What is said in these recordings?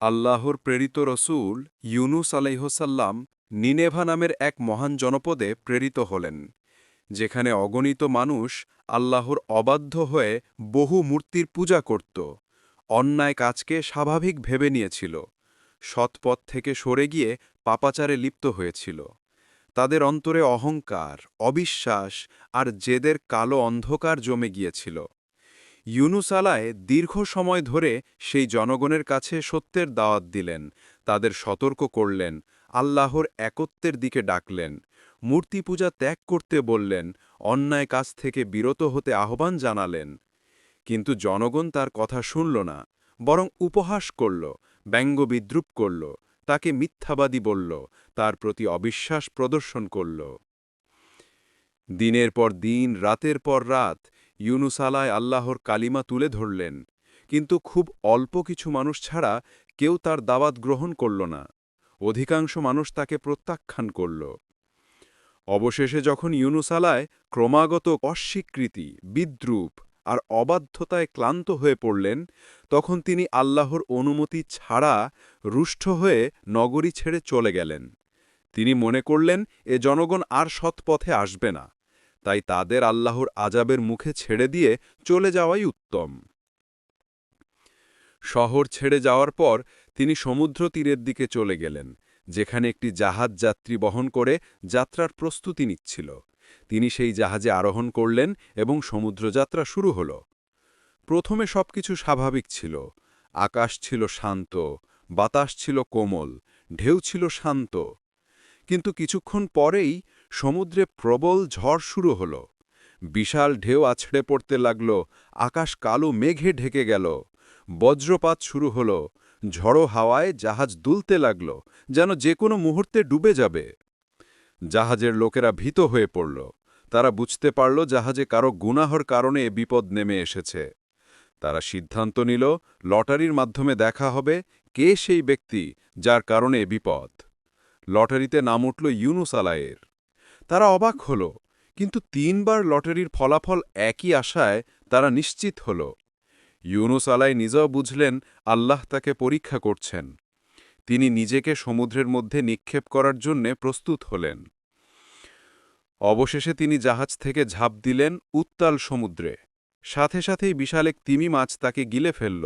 আল্লাহর প্রেরিত রসুল ইউনুস আলাইহসাল্লাম নিনেভা নামের এক মহান জনপদে প্রেরিত হলেন, যেখানে অগণিত মানুষ আল্লাহর অবাধ্য হয়ে বহু মূর্তির পূজা করত, অন্যায় কাজকে স্বাভাবিক ভেবে নিয়েছিল সৎপথ থেকে সরে গিয়ে পাপাচারে লিপ্ত হয়েছিল। তাদের অন্তরে অহংকার, অবিশ্বাস আর জেদের কালো অন্ধকার জমে গিয়েছিল। ইউনুস আলায় দীর্ঘ সময় ধরে সেই জনগণের কাছে সত্যের দাওয়াত দিলেন, তাদের সতর্ক করলেন, আল্লাহর একত্বের দিকে ডাকলেন মূর্তি পূজা ত্যাগ করতে বললেন, অন্যায় কাজ থেকে বিরত হতে আহ্বান জানালেন। কিন্তু জনগণ তার কথা শুনল না, বরং উপহাস করল, ব্যঙ্গ বিদ্রুপ করল, তাকে মিথ্যাবাদী বলল, তার প্রতি অবিশ্বাস প্রদর্শন করল। দিনের পর দিন, রাতের পর রাত ইউনুসালায় আল্লাহর কালিমা তুলে ধরলেন, কিন্তু খুব অল্প কিছু মানুষ ছাড়া কেউ তার দাওয়াত গ্রহণ করল না। অধিকাংশ মানুষ তাকে প্রত্যাখ্যান করল। অবশেষে যখন ইউনুসালায় ক্রমাগত অস্বীকৃতি, বিদ্রুপ আর অবাধ্যতায় ক্লান্ত হয়ে পড়লেন, তখন তিনি আল্লাহর অনুমতি ছাড়া রুষ্ট হয়ে নগরী ছেড়ে চলে গেলেন। তিনি মনে করলেন, এ জনগণ আর সৎপথে আসবে না। তাই তাদের আল্লাহর আজাবের মুখে ছেড়ে দিয়ে চলে যাওয়াই উত্তম। শহর ছেড়ে যাওয়ার পর তিনি সমুদ্র তীরের দিকে চলে গেলেন, যেখানে একটি জাহাজ যাত্রী বহন করে যাত্রার প্রস্তুতি নিচ্ছিল। তিনি সেই জাহাজে আরোহণ করলেন এবং সমুদ্রযাত্রা শুরু হল। প্রথমে সবকিছু স্বাভাবিক ছিল। আকাশ ছিল শান্ত, বাতাস ছিল কোমল, ঢেউ ছিল শান্ত। কিন্তু কিছুক্ষণ পরেই সমুদ্রে প্রবল ঝড় শুরু হল। বিশাল ঢেউ আছড়ে পড়তে লাগল, আকাশ কালো মেঘে ঢেকে গেল। বজ্রপাত শুরু হল, ঝড়ো হাওয়ায় জাহাজ দুলতে লাগল, যেন যে কোনো মুহূর্তে ডুবে যাবে। জাহাজের লোকেরা ভীত হয়ে পড়ল। তারা বুঝতে পারল জাহাজে কারও গুনাহর কারণে এ বিপদ নেমে এসেছে। তারা সিদ্ধান্ত নিল, লটারির মাধ্যমে দেখা হবে কে সেই ব্যক্তি যার কারণে বিপদ। লটারিতে নাম উঠল ইউনুস আলায়ের তারা অবাক হল, কিন্তু তিনবার লটারির ফলাফল একই আশায় তারা নিশ্চিত হল। ইউনুস আলাই নিজেও বুঝলেন আল্লাহ তাকে পরীক্ষা করছেন। তিনি নিজেকে সমুদ্রের মধ্যে নিক্ষেপ করার জন্যে প্রস্তুত হলেন। অবশেষে তিনি জাহাজ থেকে ঝাঁপ দিলেন উত্তাল সমুদ্রে। সাথে সাথেই বিশাল এক তিমি মাছ তাকে গিলে ফেলল,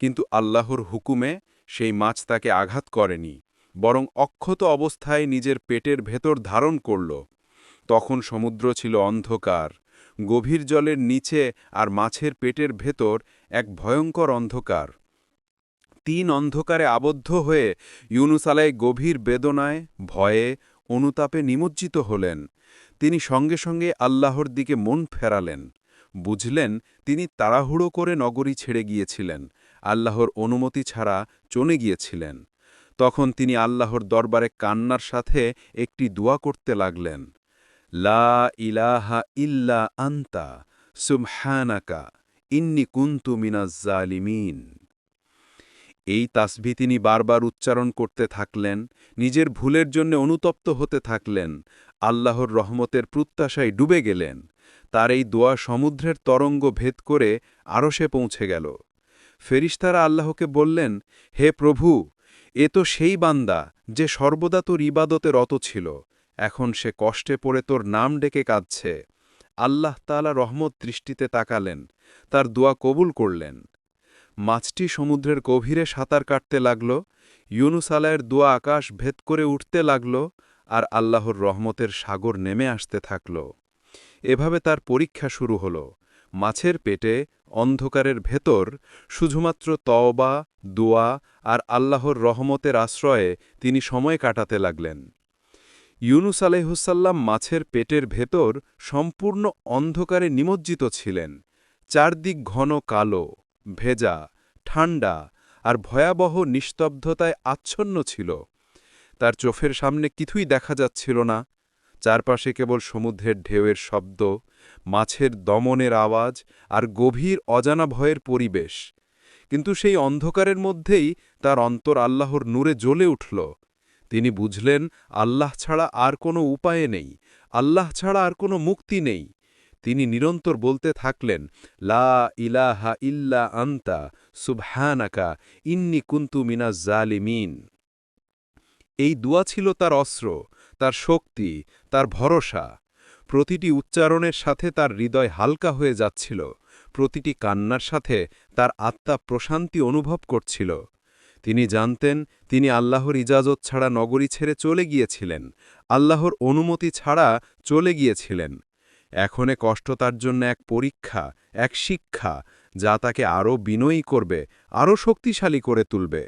কিন্তু আল্লাহর হুকুমে সেই মাছ তাকে আঘাত করেনি। বরং অক্ষত অবস্থায় নিজের পেটের ভেতর ধারণ করল। তখন সমুদ্র ছিল অন্ধকার। গভীর জলের নিচে আর মাছের পেটের ভেতর এক ভয়ঙ্কর অন্ধকার। তিন অন্ধকারে আবদ্ধ হয়ে ইউনুসালাই গভীর বেদনায়, ভয়ে, অনুতাপে নিমজ্জিত হলেন। তিনি সঙ্গে সঙ্গে আল্লাহর দিকে মন ফেরালেন। বুঝলেন, তিনি তাড়াহুড়ো করে নগরী ছেড়ে গিয়েছিলেন। আল্লাহর অনুমতি ছাড়া চনে গিয়েছিলেন। তখন তিনি আল্লাহর দরবারে কান্নার সাথে একটি দোয়া করতে লাগলেন। লা ইলাহা ইল্লা আন্তা সুমহানাকা ইন্নি কুন্তু মিনাজ্জালিমিন এই তাসবি তিনি বারবার উচ্চারণ করতে থাকলেন, নিজের ভুলের জন্য অনুতপ্ত হতে থাকলেন, আল্লাহর রহমতের প্রত্যাশায় ডুবে গেলেন, তার এই দোয়া সমুদ্রের তরঙ্গ ভেদ করে আরও সে পৌঁছে গেল। ফেরিস্তারা আল্লাহকে বললেন, হে প্রভু এ তো সেই বান্দা যে সর্বদা তোর ইবাদতে রত ছিল, এখন সে কষ্টে পড়ে তোর নাম ডেকে কাঁদছে। আল্লাহ তালা রহমত দৃষ্টিতে তাকালেন, তার দোয়া কবুল করলেন। মাছটি সমুদ্রের গভীরে সাঁতার কাটতে লাগল, ইউনুস আলায়ের দোয়া আকাশ ভেদ করে উঠতে লাগল, আর আল্লাহর রহমতের সাগর নেমে আসতে থাকল। এভাবে তার পরীক্ষা শুরু হল। মাছের পেটে অন্ধকারের ভেতর শুধুমাত্র তওবা, দোয়া আর আল্লাহর রহমতের আশ্রয়ে তিনি সময় কাটাতে লাগলেন। ইউনুস আলাইহুসাল্লাম মাছের পেটের ভেতর সম্পূর্ণ অন্ধকারে নিমজ্জিত ছিলেন। চারদিক ঘন কালো, ভেজা, ঠান্ডা আর ভয়াবহ নিস্তব্ধতায় আচ্ছন্ন ছিল। তার চোখের সামনে কিছুই দেখা যাচ্ছিল না। চারপাশে কেবল সমুদ্রের ঢেউয়ের শব্দ মাছের দমনের আওয়াজ আর গভীর অজানা ভয়ের পরিবেশ। কিন্তু সেই অন্ধকারের মধ্যেই তার অন্তর আল্লাহর নূরে জ্বলে উঠল। তিনি বুঝলেন, আল্লাহ ছাড়া আর কোনো উপায়ে নেই, আল্লাহ ছাড়া আর কোনো মুক্তি নেই। তিনি নিরন্তর বলতে থাকলেন, লা ইলাহা ইল্লা আন্তা, সুবহানাকা, ইন্নি কুন্তু মিনাজ জালিমিন। এই দোয়া ছিল তার অস্ত্র, তার শক্তি, তার ভরসা। প্রতিটি উচ্চারণের সাথে তার হৃদয় হালকা হয়ে যাচ্ছিল। প্রতিটি কান্নার সাথে তার আত্মা প্রশান্তি অনুভব করছিল। তিনি জানতেন, তিনি আল্লাহর ইজাজত ছাড়া নগরী ছেড়ে চলে গিয়েছিলেন। আল্লাহর অনুমতি ছাড়া চলে গিয়েছিলেন। এখনে কষ্ট তার জন্য এক পরীক্ষা, এক শিক্ষা, যা তাকে আরও বিনয়ী করবে, আরও শক্তিশালী করে তুলবে।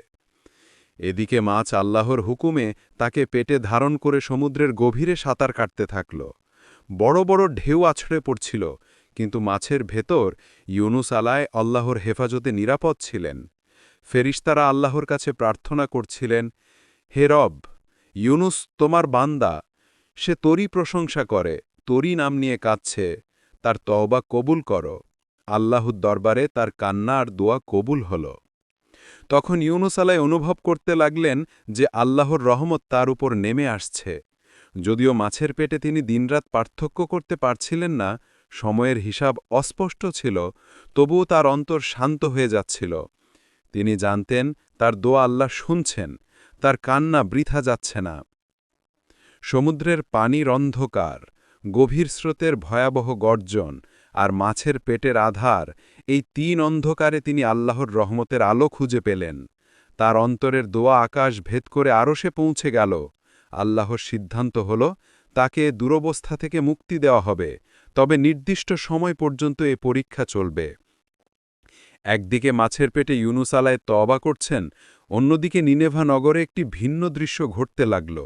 এদিকে মাছ আল্লাহর হুকুমে তাকে পেটে ধারণ করে সমুদ্রের গভীরে সাঁতার কাটতে থাকল। বড় বড় ঢেউ আছড়ে পড়ছিল, কিন্তু মাছের ভেতর ইউনুস আলায় আল্লাহর হেফাজতে নিরাপদ ছিলেন। ফেরিস্তারা আল্লাহর কাছে প্রার্থনা করছিলেন, হে রব, ইউনুস তোমার বান্দা, সে তোরই প্রশংসা করে, তোরই নাম নিয়ে কাঁদছে, তার তওবা কবুল করো। আল্লাহর দরবারে তার কান্না আর দোয়া কবুল হল। তখন ইউনুস আলাই অনুভব করতে লাগলেন যে আল্লাহর রহমত তার উপর নেমে আসছে। যদিও মাছের পেটে তিনি দিনরাত পার্থক্য করতে পারছিলেন না, সময়ের হিসাব অস্পষ্ট ছিল, তবুও তার অন্তর শান্ত হয়ে যাচ্ছিল। তিনি জানতেন, তার দোয়া আল্লাহ শুনছেন, তার কান্না বৃথা যাচ্ছে না। সমুদ্রের পানির অন্ধকার, গভীর স্রোতের ভয়াবহ গর্জন আর মাছের পেটের আধার, এই তিন অন্ধকারে তিনি আল্লাহর রহমতের আলো খুঁজে পেলেন। তার অন্তরের দোয়া আকাশ ভেদ করে আরও সে পৌঁছে গেল। আল্লাহর সিদ্ধান্ত হল, তাকে দুরবস্থা থেকে মুক্তি দেওয়া হবে, তবে নির্দিষ্ট সময় পর্যন্ত এ পরীক্ষা চলবে। একদিকে মাছের পেটে ইউনুস আলায় তবা করছেন, অন্যদিকে নিনেভা নগরে একটি ভিন্ন দৃশ্য ঘটতে লাগল।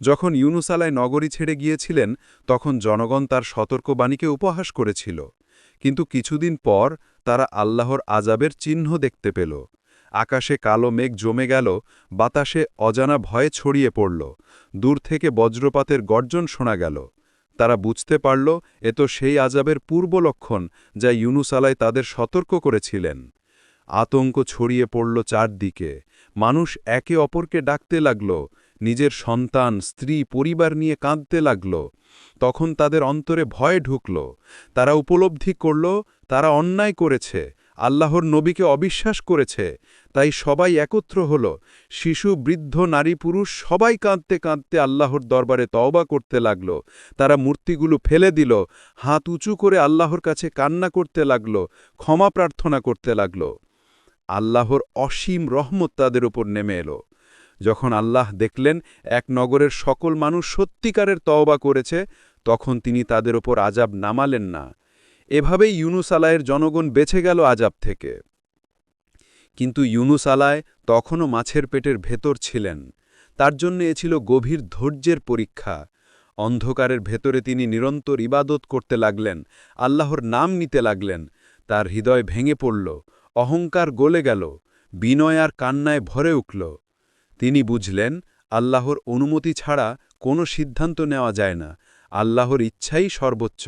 যখন ইউনুস আলায় নগরী ছেড়ে গিয়েছিলেন, তখন জনগণ তার সতর্কবাণীকে উপহাস করেছিল। কিন্তু কিছুদিন পর তারা আল্লাহর আজাবের চিহ্ন দেখতে পেল। আকাশে কালো মেঘ জমে গেল, বাতাসে অজানা ভয়ে ছড়িয়ে পড়ল। দূর থেকে বজ্রপাতের গর্জন শোনা গেল। তারা বুঝতে পারল, এ তো সেই আজাবের পূর্ব লক্ষণ যা ইউনুস আলাই তাদের সতর্ক করেছিলেন। আতঙ্ক ছড়িয়ে পড়ল চারদিকে। মানুষ একে অপরকে ডাকতে লাগল, নিজের সন্তান, স্ত্রী, পরিবার নিয়ে কাঁদতে লাগল। তখন তাদের অন্তরে ভয় ঢুকল। তারা উপলব্ধি করল, তারা অন্যায় করেছে। আল্লাহর নবীকে অবিশ্বাস করেছে। তাই সবাই একত্র হল। শিশু, বৃদ্ধ, নারী, পুরুষ সবাই কাঁদতে কাঁদতে আল্লাহর দরবারে তওবা করতে লাগল। তারা মূর্তিগুলো ফেলে দিল। হাত উঁচু করে আল্লাহর কাছে কান্না করতে লাগল। ক্ষমা প্রার্থনা করতে লাগল। আল্লাহর অসীম রহমত তাদের উপর নেমে এলো। যখন আল্লাহ দেখলেন এক নগরের সকল মানুষ সত্যিকারের তওবা করেছে, তখন তিনি তাদের ওপর আজাব নামালেন না। এভাবেই ইউনুস আলায়ের জনগণ বেছে গেল আজাব থেকে। কিন্তু ইউনুস আলায় তখনও মাছের পেটের ভেতর ছিলেন। তার জন্য এ ছিল গভীর ধৈর্যের পরীক্ষা। অন্ধকারের ভেতরে তিনি নিরন্তর ইবাদত করতে লাগলেন, আল্লাহর নাম নিতে লাগলেন। তার হৃদয় ভেঙে পড়ল, অহংকার গলে গেল, বিনয় আর কান্নায় ভরে উঠল। তিনি বুঝলেন, আল্লাহর অনুমতি ছাড়া কোনো সিদ্ধান্ত নেওয়া যায় না, আল্লাহর ইচ্ছাই সর্বোচ্চ।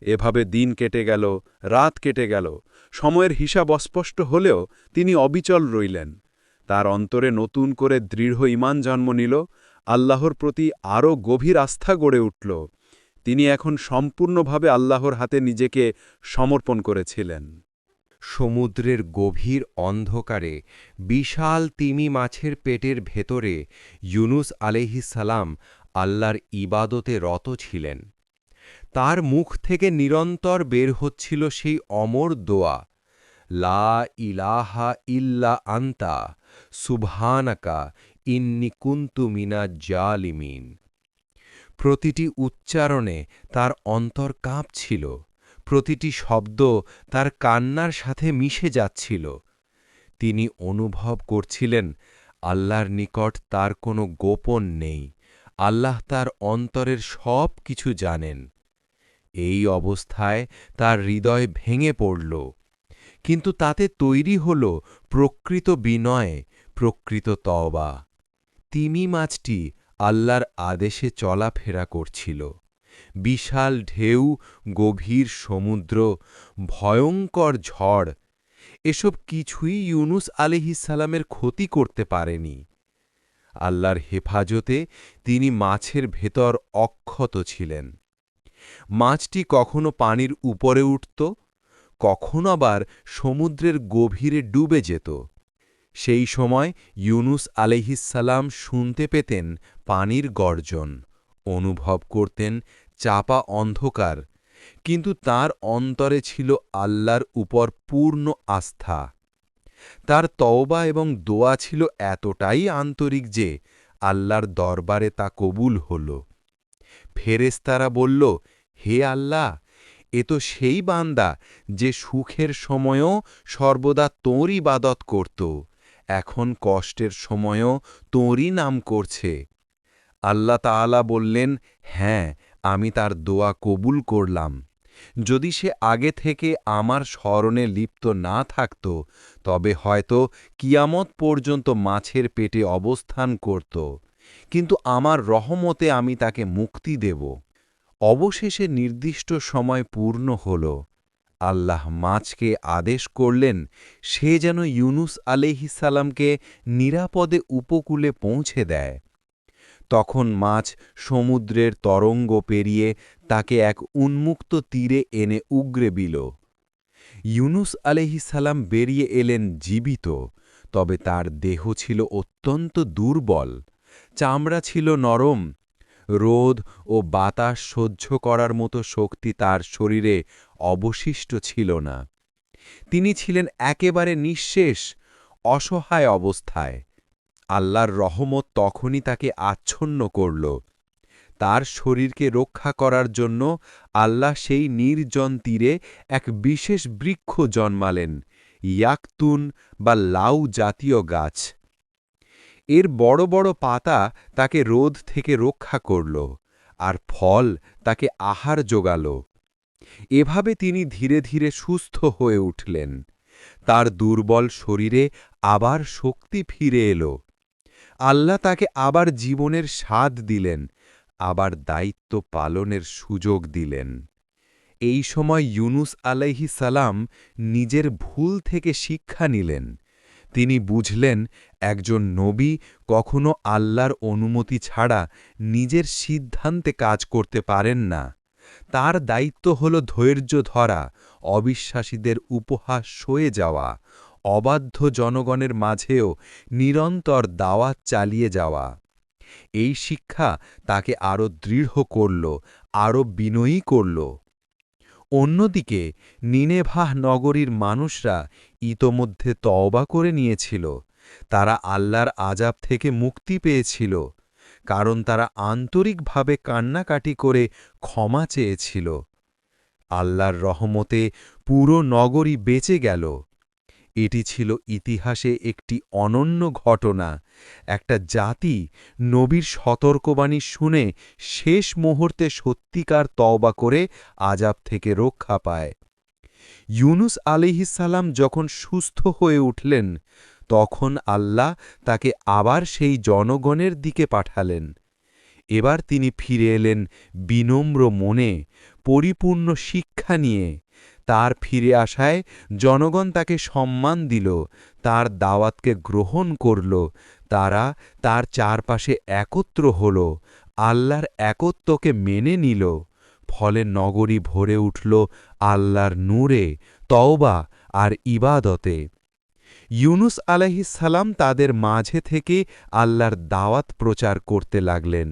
এভাবে দিন কেটে গেল, রাত কেটে গেল। সময়ের হিসাব অস্পষ্ট হলেও তিনি অবিচল রইলেন। তার অন্তরে নতুন করে দৃঢ় ইমান জন্ম নিল, আল্লাহর প্রতি আরও গভীর আস্থা গড়ে উঠল। তিনি এখন সম্পূর্ণভাবে আল্লাহর হাতে নিজেকে সমর্পণ করেছিলেন। সমুদ্রের গভীর অন্ধকারে, বিশাল তিমি মাছের পেটের ভেতরে, ইউনুস আলাইহিসালাম আল্লাহর ইবাদতে রত ছিলেন। তার মুখ থেকে নিরন্তর বের হচ্ছিল সেই অমর দোয়া। লা ইলাহা ইল্লা আন্তা, সুবহানাকা, ইন্নি কুন্তু মিনা জালিমিন। প্রতিটি উচ্চারণে তার অন্তর কাঁপছিল, প্রতিটি শব্দ তার কান্নার সাথে মিশে যাচ্ছিল। তিনি অনুভব করছিলেন, আল্লাহর নিকট তার কোনো গোপন নেই, আল্লাহ তার অন্তরের সব কিছু জানেন। এই অবস্থায় তার হৃদয় ভেঙে পড়ল। কিন্তু তাতে তৈরি হল প্রকৃত বিনয়, প্রকৃত তওবা। তিমি মাছটি আল্লাহর আদেশে চলাফেরা করছিল। বিশাল ঢেউ, গভীর সমুদ্র, ভয়ঙ্কর ঝড়, এসব কিছুই ইউনুস আলিহিসালামের ক্ষতি করতে পারেনি। আল্লাহর হেফাজতে তিনি মাছের ভেতর অক্ষত ছিলেন। মাছটি কখনো পানির উপরে উঠত, কখনো আবার সমুদ্রের গভীরে ডুবে যেত। সেই সময় ইউনুস আলহিসাল্লাম শুনতে পেতেন পানির গর্জন, অনুভব করতেন চাপা অন্ধকার, কিন্তু তার অন্তরে ছিল আল্লাহর উপর পূর্ণ আস্থা। তার তওবা এবং দোয়া ছিল এতটাই আন্তরিক যে আল্লাহর দরবারে তা কবুল হল। ফেরেস্তারা বলল, হে আল্লাহ, এ তো সেই বান্দা যে সুখের সময়ও সর্বদা তোঁরই বাদত করত, এখন কষ্টের সময়ও তোঁরই নাম করছে। আল্লাহ তাআলা বললেন হ্যাঁ আমি তার দোয়া কবুল করলাম। যদি সে আগে থেকে আমার স্মরণে লিপ্ত না থাকত, তবে হয়তো কিয়ামত পর্যন্ত মাছের পেটে অবস্থান করত। কিন্তু আমার রহমতে আমি তাকে মুক্তি দেব। অবশেষে নির্দিষ্ট সময় পূর্ণ হল। আল্লাহ মাছকে আদেশ করলেন, সে যেন ইউনুস আলিহিসাল্লামকে নিরাপদে উপকূলে পৌঁছে দেয়। তখন মাছ সমুদ্রের তরঙ্গ পেরিয়ে তাকে এক উন্মুক্ত তীরে এনে উগরে বিল ইউনুস আলহিসাল্লাম বেরিয়ে এলেন জীবিত, তবে তার দেহ ছিল অত্যন্ত দুর্বল। চামড়া ছিল নরম। রোদ ও বাতাস সহ্য করার মতো শক্তি তার শরীরে অবশিষ্ট ছিল না। তিনি ছিলেন একেবারে নিঃশেষ, অসহায় অবস্থায়। আল্লাহর রহমত তখনই তাকে আচ্ছন্ন করল। তার শরীরকে রক্ষা করার জন্য আল্লাহ সেই নির্জন তীরে এক বিশেষ বৃক্ষ জন্মালেন, ইয়াকতুন বা লাউ জাতীয় গাছ। এর বড় বড় পাতা তাকে রোদ থেকে রক্ষা করল আর ফল তাকে আহার জোগাল এভাবে তিনি ধীরে ধীরে সুস্থ হয়ে উঠলেন। তার দুর্বল শরীরে আবার শক্তি ফিরে এলো। আল্লাহ তাকে আবার জীবনের স্বাদ দিলেন, আবার দায়িত্ব পালনের সুযোগ দিলেন। এই সময় ইউনুস আলাইহি সালাম নিজের ভুল থেকে শিক্ষা নিলেন। তিনি বুঝলেন, একজন নবী কখনো আল্লাহর অনুমতি ছাড়া নিজের সিদ্ধান্তে কাজ করতে পারেন না। তার দায়িত্ব হল ধৈর্য ধরা, অবিশ্বাসীদের উপহাস সয়ে যাওয়া, অবাধ্য জনগণের মাঝেও নিরন্তর দাওয়াত চালিয়ে যাওয়া। এই শিক্ষা তাকে আরও দৃঢ় করল, আরও বিনয়ী করল। অন্যদিকে নিনেভাহ নগরীর মানুষরা ইতোমধ্যে তওবা করে নিয়েছিল। তারা আল্লাহর আজাব থেকে মুক্তি পেয়েছিল, কারণ তারা আন্তরিকভাবে কান্নাকাটি করে ক্ষমা চেয়েছিল। আল্লাহর রহমতে পুরো নগরী বেঁচে গেল। এটি ছিল ইতিহাসে একটি অনন্য ঘটনা। একটা জাতি নবীর সতর্কবাণী শুনে শেষ মুহূর্তে সত্যিকার তওবা করে আজাব থেকে রক্ষা পায়। ইউনুস আলিহিসাল্লাম যখন সুস্থ হয়ে উঠলেন, তখন আল্লাহ তাকে আবার সেই জনগণের দিকে পাঠালেন। এবার তিনি ফিরে এলেন বিনম্র মনে, পরিপূর্ণ শিক্ষা নিয়ে। তার ফিরে আসায় জনগণ তাকে সম্মান দিল, তার দাওয়াতকে গ্রহণ করল, তারা তার চারপাশে একত্র হল, আল্লাহর একত্বকে মেনে নিল। ফলে নগরী ভরে উঠল আল্লাহর নূরে, তওবা আর ইবাদতে। ইউনুস সালাম তাদের মাঝে থেকে আল্লাহর দাওয়াত প্রচার করতে লাগলেন।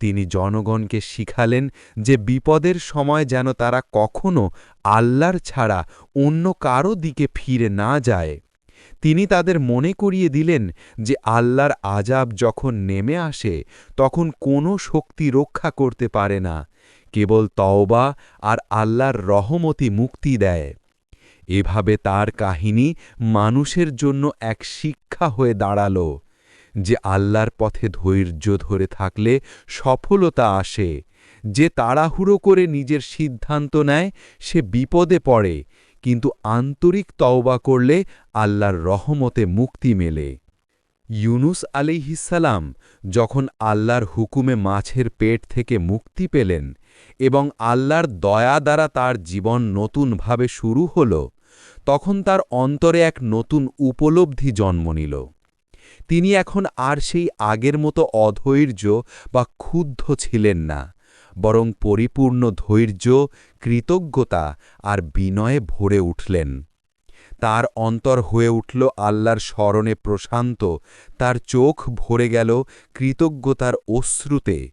তিনি জনগণকে শিখালেন যে বিপদের সময় যেন তারা কখনো আল্লাহর ছাড়া অন্য কারও দিকে ফিরে না যায়। তিনি তাদের মনে করিয়ে দিলেন যে আল্লাহর আজাব যখন নেমে আসে, তখন কোনো শক্তি রক্ষা করতে পারে না, কেবল তওবা আর আল্লাহর রহমতি মুক্তি দেয়। এভাবে তার কাহিনী মানুষের জন্য এক শিক্ষা হয়ে দাঁড়াল যে আল্লাহর পথে ধৈর্য ধরে থাকলে সফলতা আসে। যে তাড়াহুড়ো করে নিজের সিদ্ধান্ত নেয়, সে বিপদে পড়ে, কিন্তু আন্তরিক তওবা করলে আল্লাহর রহমতে মুক্তি মেলে। ইউনুস আলিহিসাল্লাম যখন আল্লাহর হুকুমে মাছের পেট থেকে মুক্তি পেলেন এবং আল্লাহর দয়া দ্বারা তার জীবন নতুনভাবে শুরু হল, তখন তার অন্তরে এক নতুন উপলব্ধি জন্ম নিল। তিনি এখন আর সেই আগের মতো অধৈর্য বা ক্ষুব্ধ ছিলেন না। বরং পরিপূর্ণ ধৈর্য, কৃতজ্ঞতা আর বিনয়ে ভরে উঠলেন। তার অন্তর হয়ে উঠল আল্লাহর স্মরণে প্রশান্ত, তার চোখ ভরে গেল কৃতজ্ঞতার অশ্রুতে।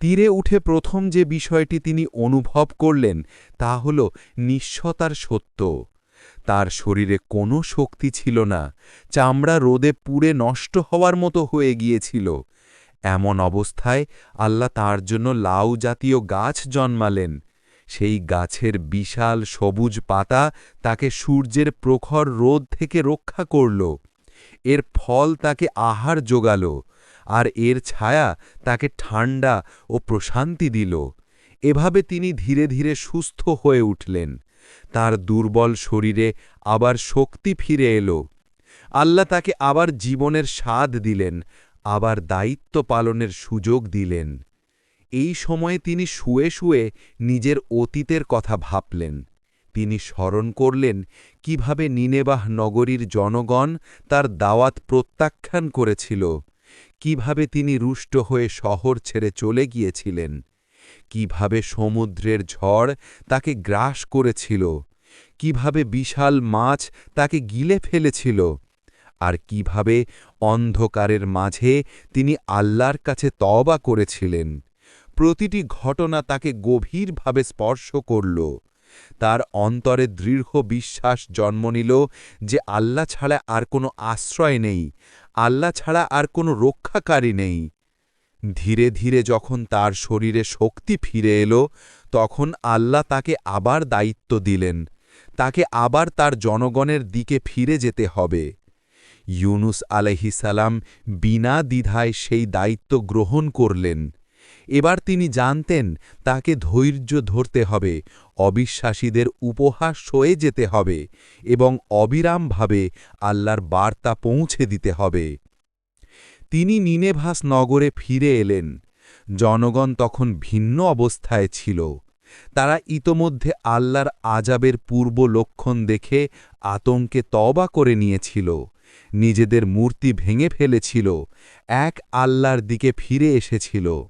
তীরে উঠে প্রথম যে বিষয়টি তিনি অনুভব করলেন, তা হল নিঃস্বতার সত্য। তার শরীরে কোনো শক্তি ছিল না, চামড়া রোদে পুড়ে নষ্ট হওয়ার মতো হয়ে গিয়েছিল। এমন অবস্থায় আল্লাহ তার জন্য লাউ জাতীয় গাছ জন্মালেন। সেই গাছের বিশাল সবুজ পাতা তাকে সূর্যের প্রখর রোদ থেকে রক্ষা করল। এর ফল তাকে আহার জোগাল আর এর ছায়া তাকে ঠান্ডা ও প্রশান্তি দিল। এভাবে তিনি ধীরে ধীরে সুস্থ হয়ে উঠলেন। তার দুর্বল শরীরে আবার শক্তি ফিরে এলো। আল্লাহ তাকে আবার জীবনের স্বাদ দিলেন আবার দায়িত্ব পালনের সুযোগ দিলেন। এই সময়ে তিনি শুয়ে শুয়ে নিজের অতীতের কথা ভাবলেন। তিনি স্মরণ করলেন কীভাবে নিনেবাহ নগরীর জনগণ তার দাওয়াত প্রত্যাখ্যান করেছিল, কীভাবে তিনি রুষ্ট হয়ে শহর ছেড়ে চলে গিয়েছিলেন, কীভাবে সমুদ্রের ঝড় তাকে গ্রাস করেছিল, কীভাবে বিশাল মাছ তাকে গিলে ফেলেছিল। আর কীভাবে অন্ধকারের মাঝে তিনি আল্লাহর কাছে তবা করেছিলেন। প্রতিটি ঘটনা তাকে গভীরভাবে স্পর্শ করল। তার অন্তরে দৃঢ় বিশ্বাস জন্ম নিল যে আল্লাহ ছাড়া আর কোনো আশ্রয় নেই, আল্লাহ ছাড়া আর কোনো রক্ষাকারী নেই। ধীরে ধীরে যখন তার শরীরে শক্তি ফিরে এলো, তখন আল্লাহ তাকে আবার দায়িত্ব দিলেন। তাকে আবার তার জনগণের দিকে ফিরে যেতে হবে। ইউনুস আলহিসাল্লাম বিনা দ্বিধায় সেই দায়িত্ব গ্রহণ করলেন। এবার তিনি জানতেন তাকে ধৈর্য ধরতে হবে, অবিশ্বাসীদের উপহাস সয়ে যেতে হবে এবং অবিরামভাবে আল্লাহর বার্তা পৌঁছে দিতে হবে। তিনি নিনেভাস নগরে ফিরে এলেন। জনগণ তখন ভিন্ন অবস্থায় ছিল। তারা ইতোমধ্যে আল্লাহর আজাবের পূর্ব লক্ষণ দেখে আতঙ্কে তবা করে নিয়েছিল। নিজেদের মূর্তি ভেঙে ফেলেছিল, এক আল্লাহর দিকে ফিরে এসেছিল।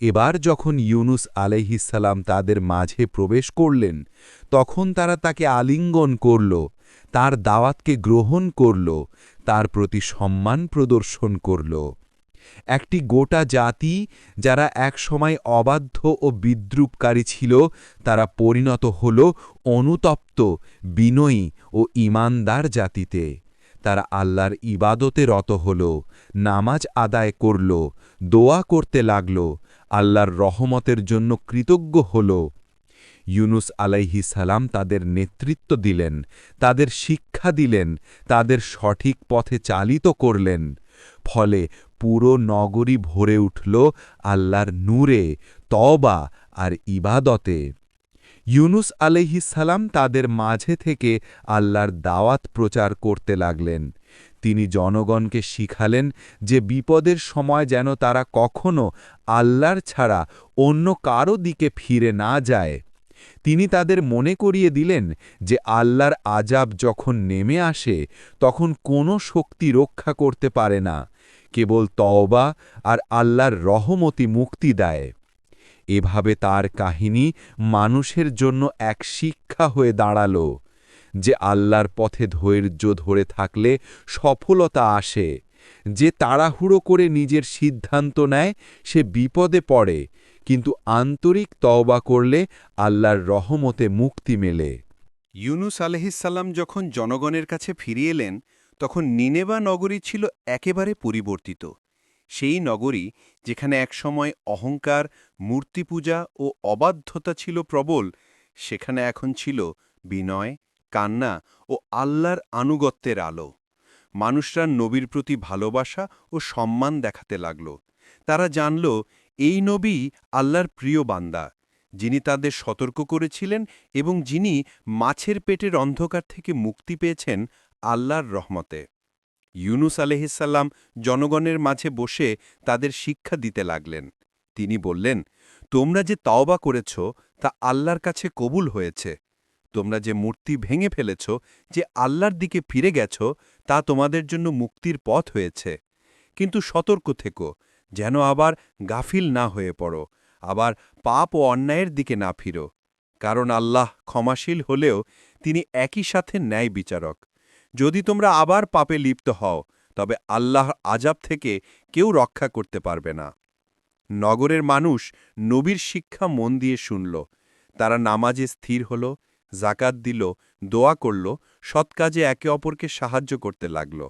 এবার যখন ইউনুস আলাইহিসাল্লাম তাদের মাঝে প্রবেশ করলেন, তখন তারা তাকে আলিঙ্গন করল, তার দাওয়াতকে গ্রহণ করল, তার প্রতি সম্মান প্রদর্শন করল। একটি গোটা জাতি যারা একসময় অবাধ্য ও বিদ্রুপকারী ছিল, তারা পরিণত হল অনুতপ্ত, বিনয়ী ও ইমানদার জাতিতে। তারা আল্লাহর ইবাদতে রত হল, নামাজ আদায় করল, দোয়া করতে লাগল, আল্লাহর রহমতের জন্য কৃতজ্ঞ হল। ইউনুস আলাইহি সালাম তাদের নেতৃত্ব দিলেন, তাদের শিক্ষা দিলেন, তাদের সঠিক পথে চালিত করলেন। ফলে পুরো নগরী ভরে উঠল আল্লাহর নূরে তবা আর ইবাদতে। ইউনুস সালাম তাদের মাঝে থেকে আল্লাহর দাওয়াত প্রচার করতে লাগলেন। তিনি জনগণকে শিখালেন যে বিপদের সময় যেন তারা কখনো আল্লাহর ছাড়া অন্য কারও দিকে ফিরে না যায়। তিনি তাদের মনে করিয়ে দিলেন যে আল্লাহর আজাব যখন নেমে আসে, তখন কোনো শক্তি রক্ষা করতে পারে না, কেবল তওবা আর আল্লাহর রহমতি মুক্তি দেয়। এভাবে তার কাহিনী মানুষের জন্য এক শিক্ষা হয়ে দাঁড়াল, যে আল্লাহর পথে ধৈর্য ধরে থাকলে সফলতা আসে, যে তাড়াহুড়ো করে নিজের সিদ্ধান্ত নেয়, সে বিপদে পড়ে, কিন্তু আন্তরিক তওবা করলে আল্লাহর রহমতে মুক্তি মেলে। ইউনুস আলহিসাল্লাম যখন জনগণের কাছে ফিরিয়ে এলেন, তখন নিনেবা নগরী ছিল একেবারে পরিবর্তিত। সেই নগরী যেখানে একসময় অহংকার, মূর্তিপূজা ও অবাধ্যতা ছিল প্রবল, সেখানে এখন ছিল বিনয়, কান্না ও আল্লাহর আনুগত্যের আলো। মানুষরা নবীর প্রতি ভালোবাসা ও সম্মান দেখাতে লাগল। তারা জানল, এই নবী আল্লাহর প্রিয় বান্দা, যিনি তাদের সতর্ক করেছিলেন এবং যিনি মাছের পেটের অন্ধকার থেকে মুক্তি পেয়েছেন আল্লাহর রহমতে। ইউনুস আলহিসাল্লাম জনগণের মাঝে বসে তাদের শিক্ষা দিতে লাগলেন। তিনি বললেন, তোমরা যে তাওবা করেছ, তা আল্লাহর কাছে কবুল হয়েছে। তোমরা যে মূর্তি ভেঙে ফেলেছ, যে আল্লাহর দিকে ফিরে গেছ, তা তোমাদের জন্য মুক্তির পথ হয়েছে। কিন্তু সতর্ক থেকো, যেন আবার গাফিল না হয়ে পড়ো, আবার পাপ ও অন্যায়ের দিকে না ফিরো। কারণ আল্লাহ ক্ষমাশীল হলেও তিনি একই সাথে ন্যায় বিচারক যদি তোমরা আবার পাপে লিপ্ত হও, তবে আল্লাহ আজাব থেকে কেউ রক্ষা করতে পারবে না। নগরের মানুষ নবীর শিক্ষা মন দিয়ে শুনল। তারা নামাজে স্থির হল জাকাত দিল, দোয়া করল, সৎ কাজে একে অপরকে সাহায্য করতে লাগল।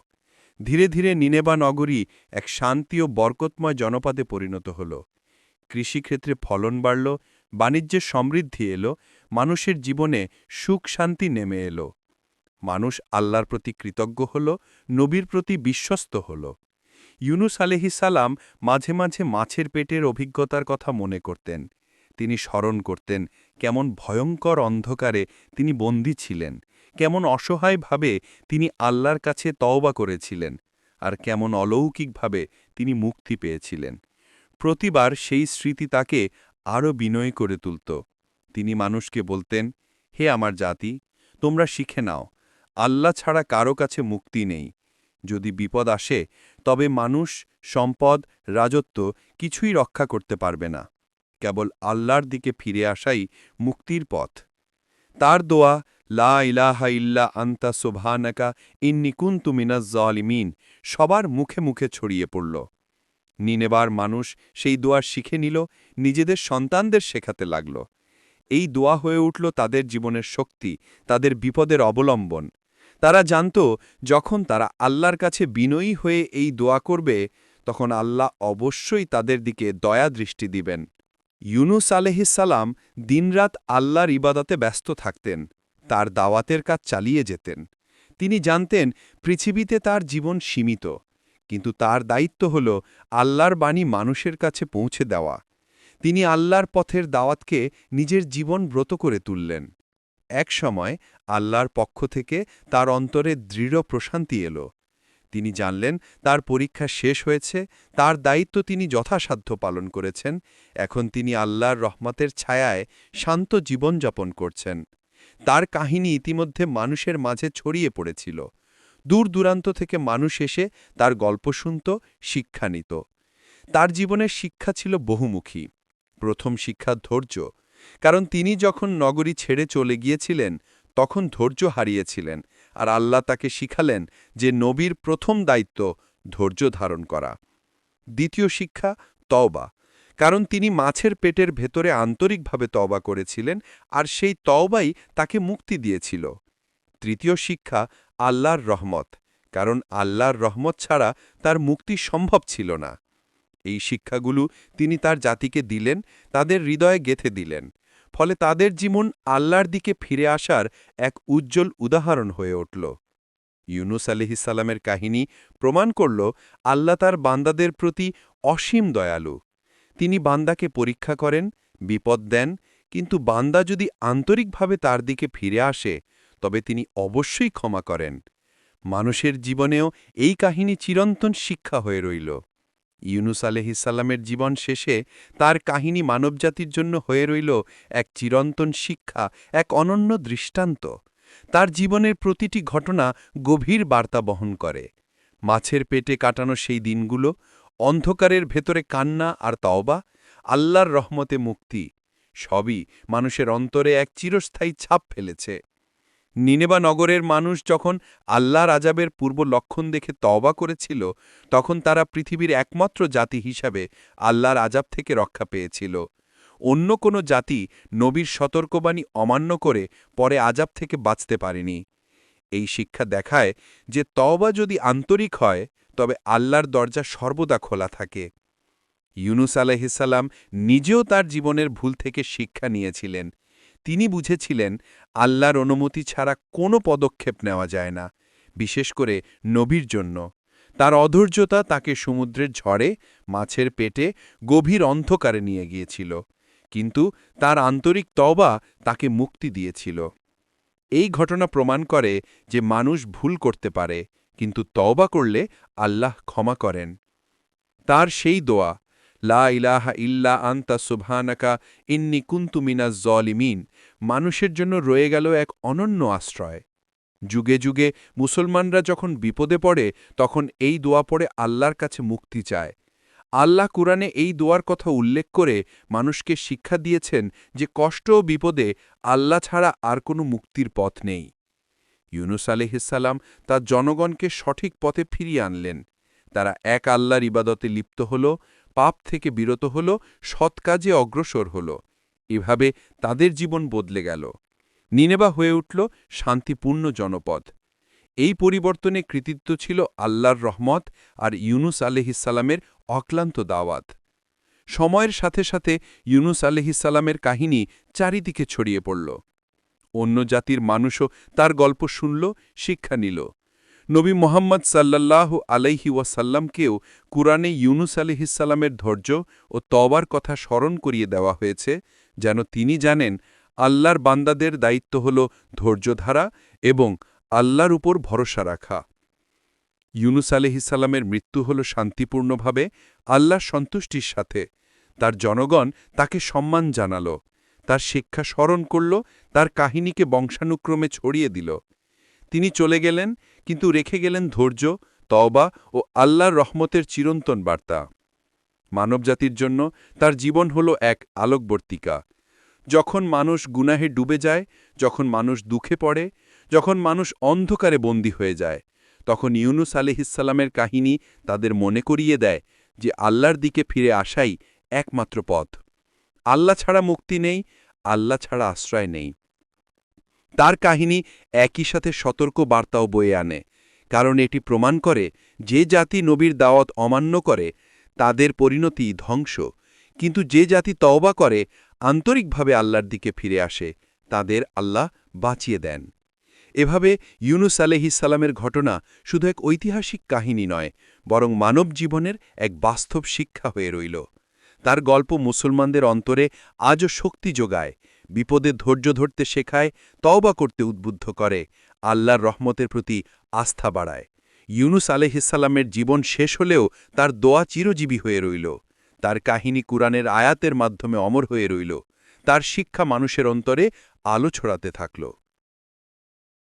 ধীরে ধীরে নিনেবা নগরী এক শান্তি ও বরকতময় জনপদে পরিণত হল। কৃষিক্ষেত্রে ফলন বাড়ল বাণিজ্যের সমৃদ্ধি এলো, মানুষের জীবনে সুখ শান্তি নেমে এলো। মানুষ আল্লাহর প্রতি কৃতজ্ঞ হল, নবীর প্রতি বিশ্বস্ত হল। ইউনুস আলহিসাল্লাম মাঝে মাঝে মাছের পেটের অভিজ্ঞতার কথা মনে করতেন। তিনি স্মরণ করতেন কেমন ভয়ঙ্কর অন্ধকারে তিনি বন্দী ছিলেন, কেমন অসহায়ভাবে তিনি আল্লাহর কাছে তওবা করেছিলেন, আর কেমন অলৌকিকভাবে তিনি মুক্তি পেয়েছিলেন। প্রতিবার সেই স্মৃতি তাকে আরও বিনয় করে তুলত। তিনি মানুষকে বলতেন, হে আমার জাতি, তোমরা শিখে নাও। আল্লাহ ছাড়া কারও কাছে মুক্তি নেই। যদি বিপদ আসে, তবে মানুষ, সম্পদ, রাজত্ব কিছুই রক্ষা করতে পারবে না। কেবল আল্লাহর দিকে ফিরে আসাই মুক্তির পথ। তার দোয়া, লা ইলাহা ইল্লা আন্তা সুবহানাকা ইন্নি কুনতু মিনাজ জালিমিন সবার মুখে মুখে ছড়িয়ে পড়ল। নিনেবার মানুষ সেই দোয়া শিখে নিল, নিজেদের সন্তানদের শেখাতে লাগল। এই দোয়া হয়ে উঠল তাদের জীবনের শক্তি, তাদের বিপদের অবলম্বন। তারা জানত, যখন তারা আল্লাহর কাছে বিনয়ী হয়ে এই দোয়া করবে, তখন আল্লাহ অবশ্যই তাদের দিকে দয়া দৃষ্টি দিবেন। ইউনুস আলহিসাল্লাম দিনরাত আল্লাহর ইবাদতে ব্যস্ত থাকতেন, তার দাওয়াতের কাজ চালিয়ে যেতেন। তিনি জানতেন, পৃথিবীতে তার জীবন সীমিত, কিন্তু তার দায়িত্ব হল আল্লাহর বাণী মানুষের কাছে পৌঁছে দেওয়া। তিনি আল্লাহর পথের দাওয়াতকে নিজের জীবন ব্রত করে তুললেন। এক সময় আল্লাহর পক্ষ থেকে তার অন্তরে দৃঢ় প্রশান্তি এলো। তিনি জানলেন, তার পরীক্ষা শেষ হয়েছে, তার দায়িত্ব তিনি যথাসাধ্য পালন করেছেন, এখন তিনি আল্লাহর রহমতের ছায়ায় শান্ত জীবনযাপন করছেন। তার কাহিনী ইতিমধ্যে মানুষের মাঝে ছড়িয়ে পড়েছিল। দূর দূরান্ত থেকে মানুষ এসে তার গল্প শুনত, শিক্ষা নিত। তার জীবনের শিক্ষা ছিল বহুমুখী। প্রথম শিক্ষা ধৈর্য কারণ তিনি যখন নগরী ছেড়ে চলে গিয়েছিলেন, তখন ধৈর্য হারিয়েছিলেন আর আল্লাহ তাকে শিখালেন যে নবীর প্রথম দায়িত্ব ধৈর্য ধারণ করা। দ্বিতীয় শিক্ষা, তওবা। কারণ তিনি মাছের পেটের ভেতরে আন্তরিকভাবে তওবা করেছিলেন আর সেই তওবাই তাকে মুক্তি দিয়েছিল। তৃতীয় শিক্ষা, আল্লাহর রহমত। কারণ আল্লাহর রহমত ছাড়া তার মুক্তি সম্ভব ছিল না। এই শিক্ষাগুলো তিনি তার জাতিকে দিলেন, তাদের হৃদয়ে গেথে দিলেন। ফলে তাদের জীবন আল্লাহর দিকে ফিরে আসার এক উজ্জ্বল উদাহরণ হয়ে উঠল। ইউনুস আলিহিসাল্লামের কাহিনী প্রমাণ করল, আল্লাহ তার বান্দাদের প্রতি অসীম দয়ালু। তিনি বান্দাকে পরীক্ষা করেন, বিপদ দেন, কিন্তু বান্দা যদি আন্তরিকভাবে তার দিকে ফিরে আসে, তবে তিনি অবশ্যই ক্ষমা করেন। মানুষের জীবনেও এই কাহিনী চিরন্তন শিক্ষা হয়ে রইল। ইউনুস আলহিসাল্লামের জীবন শেষে তার কাহিনী মানবজাতির জন্য হয়ে রইল এক চিরন্তন শিক্ষা, এক অনন্য দৃষ্টান্ত। তার জীবনের প্রতিটি ঘটনা গভীর বার্তা বহন করে। মাছের পেটে কাটানো সেই দিনগুলো, অন্ধকারের ভেতরে কান্না আর তওবা, আল্লাহর রহমতে মুক্তি, সবই মানুষের অন্তরে এক চিরস্থায়ী ছাপ ফেলেছে। নিনেবা নগরের মানুষ যখন আল্লাহর আজাবের পূর্ব লক্ষণ দেখে তওবা করেছিল, তখন তারা পৃথিবীর একমাত্র জাতি হিসাবে আল্লাহর আজাব থেকে রক্ষা পেয়েছিল। অন্য কোনো জাতি নবীর সতর্কবাণী অমান্য করে পরে আজাব থেকে বাঁচতে পারেনি। এই শিক্ষা দেখায় যে তওবা যদি আন্তরিক হয়, তবে আল্লাহর দরজা সর্বদা খোলা থাকে। ইউনুস আলাহিসাল্লাম নিজেও তার জীবনের ভুল থেকে শিক্ষা নিয়েছিলেন। তিনি বুঝেছিলেন, আল্লাহর অনুমতি ছাড়া কোনো পদক্ষেপ নেওয়া যায় না, বিশেষ করে নবীর জন্য। তার অধৈর্যতা তাকে সমুদ্রের ঝড়ে, মাছের পেটে গভীর অন্ধকারে নিয়ে গিয়েছিল, কিন্তু তার আন্তরিক তওবা তাকে মুক্তি দিয়েছিল। এই ঘটনা প্রমাণ করে যে মানুষ ভুল করতে পারে, কিন্তু তওবা করলে আল্লাহ ক্ষমা করেন। তার সেই দোয়া, লা ইলাহা ইল্লা আন্তা সুবহানাকা, ইন্নি কুন্তু মিনাজ জলিমিন মানুষের জন্য রয়ে গেল এক অনন্য আশ্রয়। যুগে যুগে মুসলমানরা যখন বিপদে পড়ে, তখন এই দোয়া পড়ে আল্লাহর কাছে মুক্তি চায়। আল্লাহ কুরআনে এই দোয়ার কথা উল্লেখ করে মানুষকে শিক্ষা দিয়েছেন যে কষ্ট ও বিপদে আল্লাহ ছাড়া আর কোনো মুক্তির পথ নেই। ইউনুস আলহিসাল্লাম তার জনগণকে সঠিক পথে ফিরিয়ে আনলেন। তারা এক আল্লাহর ইবাদতে লিপ্ত হল, পাপ থেকে বিরত হল, সৎ কাজে অগ্রসর হল। এভাবে তাদের জীবন বদলে গেল। নিনেবা হয়ে উঠল শান্তিপূর্ণ জনপদ। এই পরিবর্তনে কৃতিত্ব ছিল আল্লাহর রহমত আর ইউনুস আলহিসাল্লামের অক্লান্ত দাওয়াত। সময়ের সাথে সাথে ইউনুস আলহিসাল্লামের কাহিনী চারিদিকে ছড়িয়ে পড়ল। অন্য জাতির মানুষও তার গল্প শুনল, শিক্ষা নিল। নবী মোহাম্মদ সাল্লাল্লাহু আলাইহি ওয়াসাল্লামকেও কুরআনে ইউনুস আলহিসাল্লামের ধৈর্য ও তবার কথা স্মরণ করিয়ে দেওয়া হয়েছে। যেন তিনি জানেন আল্লাহর বান্দাদের দায়িত্ব হল ধৈর্যধারা এবং আল্লাহর উপর ভরসা রাখা। ইউনুস আলহিসাল্লামের মৃত্যু হল শান্তিপূর্ণভাবে আল্লাহর সন্তুষ্টির সাথে। তার জনগণ তাকে সম্মান জানাল, তার শিক্ষা স্মরণ করল, তার কাহিনীকে বংশানুক্রমে ছড়িয়ে দিল। তিনি চলে গেলেন, কিন্তু রেখে গেলেন ধৈর্য, তওবা ও আল্লাহর রহমতের চিরন্তন বার্তা। মানবজাতির জন্য তার জীবন হল এক আলোকবর্তিকা। যখন মানুষ গুনাহে ডুবে যায়, যখন মানুষ দুঃখে পড়ে, যখন মানুষ অন্ধকারে বন্দী হয়ে যায়, তখন ইউনুস আলিহিসাল্লামের কাহিনী তাদের মনে করিয়ে দেয় যে আল্লাহর দিকে ফিরে আসাই একমাত্র পথ। আল্লাহ ছাড়া মুক্তি নেই, আল্লাহ ছাড়া আশ্রয় নেই। তার কাহিনী একই সাথে সতর্ক বার্তাও বয়ে আনে, কারণ এটি প্রমাণ করে যে জাতি নবীর দাওয়াত অমান্য করে তাদের পরিণতি ধ্বংস। কিন্তু যে জাতি তওবা করে, আন্তরিকভাবে আল্লাহর দিকে ফিরে আসে, তাদের আল্লাহ বাঁচিয়ে দেন। এভাবে ইউনুস আলহিসাল্লামের ঘটনা শুধু এক ঐতিহাসিক কাহিনী নয়, বরং মানব জীবনের এক বাস্তব শিক্ষা হয়ে রইল। তার গল্প মুসলমানদের অন্তরে আজও শক্তি যোগায়, বিপদে ধৈর্য ধরতে শেখায়, তওবা করতে উদ্বুদ্ধ করে, আল্লাহর রহমতের প্রতি আস্থা বাড়ায়। ইউনুস আলহিসাল্লামের জীবন শেষ হলেও তার দোয়া চিরজীবী হয়ে রইল। তার কাহিনী কুরআনের আয়াতের মাধ্যমে অমর হয়ে রইল। তার শিক্ষা মানুষের অন্তরে আলো ছড়াতে থাকল।